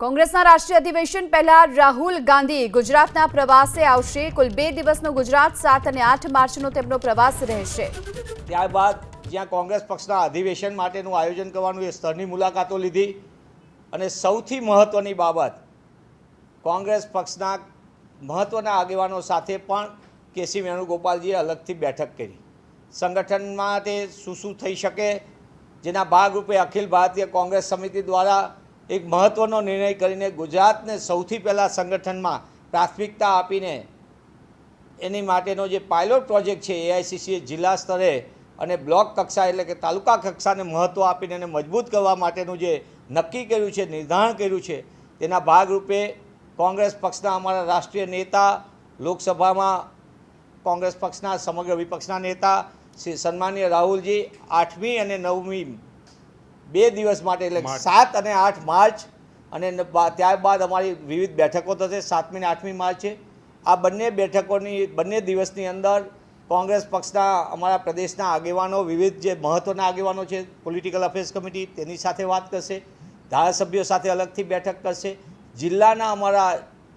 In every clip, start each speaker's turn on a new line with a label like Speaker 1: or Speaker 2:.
Speaker 1: કોંગ્રેસના રાષ્ટ્રીય અધિવેશન પહેલા રાહુલ ગાંધી ગુજરાતના પ્રવાસે આવશે. કુલ બે દિવસનો ગુજરાત, સાત અને આઠ માર્ચનો તેમનો પ્રવાસ રહેશે.
Speaker 2: ત્યારબાદ જ્યાં કોંગ્રેસ પક્ષના અધિવેશન માટેનું આયોજન કરવાનું એ સ્થળની મુલાકાતો લીધી અને સૌથી મહત્ત્વની બાબત, કોંગ્રેસ પક્ષના મહત્ત્વના આગેવાનો સાથે પણ કેસી વેણુગોપાલજીએ અલગથી બેઠક કરી. સંગઠનમાં તે શું શું થઈ શકે. જેના ભાગરૂપે અખિલ ભારતીય કોંગ્રેસ સમિતિ દ્વારા એક મહત્ત્વનો નિર્ણય કરીને ગુજરાતને સૌથી પહેલાં સંગઠનમાં પ્રાથમિકતા આપીને એની માટેનો જે પાયલોટ પ્રોજેક્ટ છે એઆઈસીસીએ જિલ્લા સ્તરે અને બ્લોક કક્ષા એટલે કે તાલુકા કક્ષાને મહત્ત્વ આપીને એને મજબૂત કરવા માટેનું જે નક્કી કર્યું છે, નિર્ધારણ કર્યું છે, તેના ભાગરૂપે કોંગ્રેસ પક્ષના અમારા રાષ્ટ્રીય નેતા, લોકસભામાં કોંગ્રેસ પક્ષના સમગ્ર વિપક્ષના નેતા, શ્રી સન્માનીય રાહુલજી આઠમી અને નવમી બે દિવસ માટે એટલે સાત અને આઠ માર્ચ અને ત્યારબાદ અમારી વિવિધ બેઠકો થશે. સાતમી અને આઠમી માર્ચે આ બંને બેઠકોની બંને દિવસની અંદર કોંગ્રેસ પક્ષના અમારા પ્રદેશના આગેવાનો વિવિધ જે મહત્ત્વના આગેવાનો છે પોલિટિકલ અફેર્સ કમિટી તેની સાથે વાત કરશે. ધારાસભ્યો સાથે અલગથી બેઠક કરશે. જિલ્લાના અમારા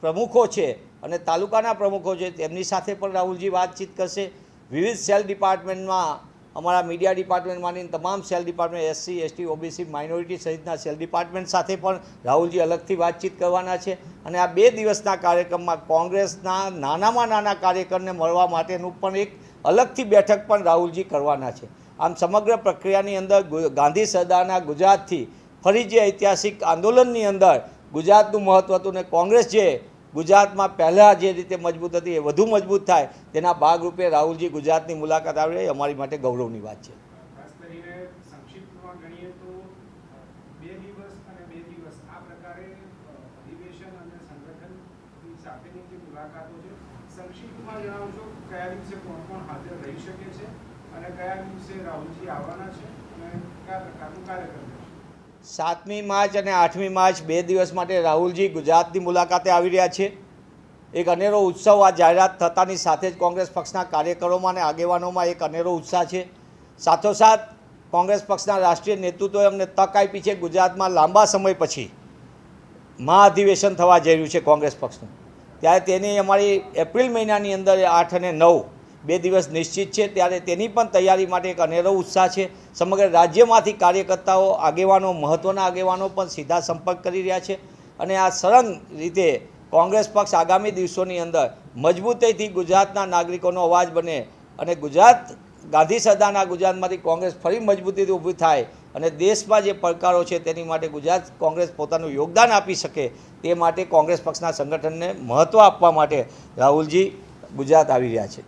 Speaker 2: પ્રમુખો છે અને તાલુકાના પ્રમુખો છે તેમની સાથે પણ રાહુલજી વાતચીત કરશે. વિવિધ સેલ ડિપાર્ટમેન્ટમાં અમારા મીડિયા ડિપાર્ટમેન્ટમાંની તમામ cell department SC ST OBC minority સહિતના સેલ ડિપાર્ટમેન્ટ સાથે પણ રાહુલજી અલગથી વાતચીત કરવાના છે. અને આ બે દિવસના કાર્યક્રમમાં કોંગ્રેસના નાનામાં નાના કાર્યકરને મળવા માટેનું પણ એક અલગથી બેઠક પણ રાહુલજી કરવાના છે. આમ સમગ્ર પ્રક્રિયાની અંદર ગાંધી સરદારના ગુજરાતથી ફરી જે ઐતિહાસિક આંદોલનની અંદર ગુજરાતનું મહત્ત્વ હતું ને કોંગ્રેસ જે ગુજરાતમાં પહેલાં જે રીતે મજબૂત હતી, એ વધુ મજબૂત થાય, તેના ભાગરૂપે રાહુલજી ગુજરાતની મુલાકાત આવે અમારી માટે ગૌરવની વાત છે.
Speaker 3: છે. છે રાહુલજી આવવાના છે અને કયા પ્રકારનું કાર્યક્રમ રહેશે
Speaker 2: સાતમી માર્ચ અને આઠમી માર્ચ બે દિવસ માટે રાહુલજી ગુજરાતની મુલાકાતે આવી રહ્યા છે. એક અનેરો ઉત્સવ આ જાહેરાત થતાની સાથે જ કોંગ્રેસ પક્ષના કાર્યકરોમાં અને આગેવાનોમાં એક અનેરો ઉત્સાહ છે. સાથોસાથ, કોંગ્રેસ પક્ષના રાષ્ટ્રીય નેતૃત્વએ અમને તક આપી છે ગુજરાતમાં લાંબા સમય પછી. મહાઅધિવેશન થવા જઈ રહ્યું છે કોંગ્રેસ પક્ષનું. ત્યારે તેની અમારી એપ્રિલ મહિનાની અંદર આઠ અને નવ બે દિવસ નિશ્ચિત છે. ત્યારે તેની પણ તૈયારી માટે એક અનેરો ઉત્સાહ છે. સમગ્ર રાજ્યમાંથી કાર્યકર્તાઓ, આગેવાનો મહત્ત્વના આગેવાનો પણ સીધા સંપર્ક કરી રહ્યા છે અને આ સળંગ રીતે કોંગ્રેસ પક્ષ આગામી દિવસોની અંદર મજબૂતીથી ગુજરાતના નાગરિકોનો અવાજ બને અને ગુજરાત ગાંધી સરદારના ગુજરાતમાંથી કોંગ્રેસ ફરી મજબૂતીથી ઊભી થાય અને દેશમાં જે પડકારો છે તેની માટે ગુજરાત કોંગ્રેસ પોતાનું યોગદાન આપી શકે તે માટે કોંગ્રેસ પક્ષના સંગઠનને મહત્ત્વ આપવા માટે રાહુલજી ગુજરાત આવી રહ્યા છે.